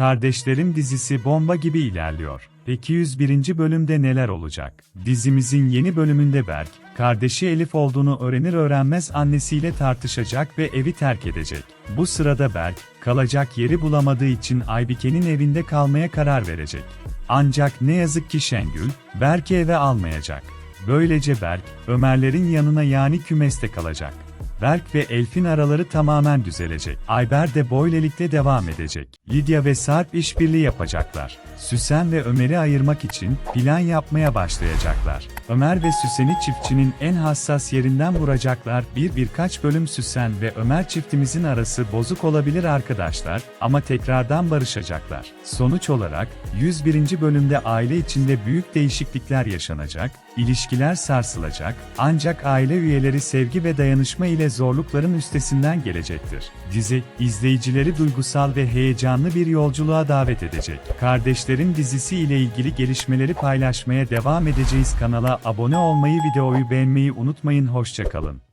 Kardeşlerim dizisi bomba gibi ilerliyor. Peki 101. bölümde neler olacak? Dizimizin yeni bölümünde Berk, kardeşi Elif olduğunu öğrenir öğrenmez annesiyle tartışacak ve evi terk edecek. Bu sırada Berk, kalacak yeri bulamadığı için Aybike'nin evinde kalmaya karar verecek. Ancak ne yazık ki Şengül, Berk'i eve almayacak. Böylece Berk, Ömerlerin yanına yani kümeste kalacak. Berk ve Elf'in araları tamamen düzelecek. Ayber de böylelikle devam edecek. Lidya ve Sarp işbirliği yapacaklar. Süsen ve Ömer'i ayırmak için plan yapmaya başlayacaklar. Ömer ve Süsen'i çiftçinin en hassas yerinden vuracaklar. Bir birkaç bölüm Süsen ve Ömer çiftimizin arası bozuk olabilir arkadaşlar ama tekrardan barışacaklar. Sonuç olarak 101. bölümde aile içinde büyük değişiklikler yaşanacak, ilişkiler sarsılacak, ancak aile üyeleri sevgi ve dayanışma ile zorlukların üstesinden gelecektir. Dizi, izleyicileri duygusal ve heyecanlı bir yolculuğa davet edecek. Kardeşlerin dizisi ile ilgili gelişmeleri paylaşmaya devam edeceğiz. Kanala abone olmayı, videoyu beğenmeyi unutmayın. Hoşçakalın.